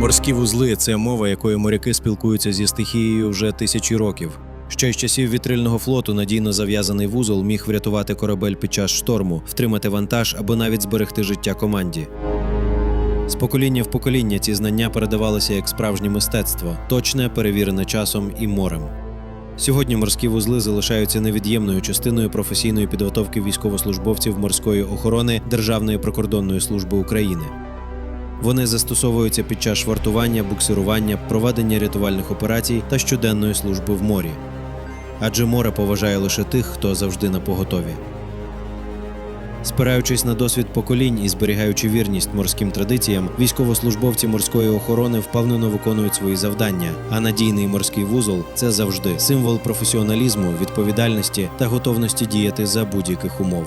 Морські вузли це мова, якою моряки спілкуються зі стихією вже тисячі років. Ще з часів вітрильного флоту надійно зав'язаний вузол міг врятувати корабель під час шторму, втримати вантаж або навіть зберегти життя команді. З покоління в покоління ці знання передавалися як справжнє мистецтво, точне, перевірене часом і морем. Сьогодні морські вузли залишаються невід'ємною частиною професійної підготовки військовослужбовців морської охорони Державної прикордонної служби України. Вони застосовуються під час швартування, буксирування, проведення рятувальних операцій та щоденної служби в морі. Адже море поважає лише тих, хто завжди на поготові. Спираючись на досвід поколінь і зберігаючи вірність морським традиціям, військовослужбовці морської охорони впевнено виконують свої завдання. А надійний морський вузол це завжди символ професіоналізму, відповідальності та готовності діяти за будь-яких умов.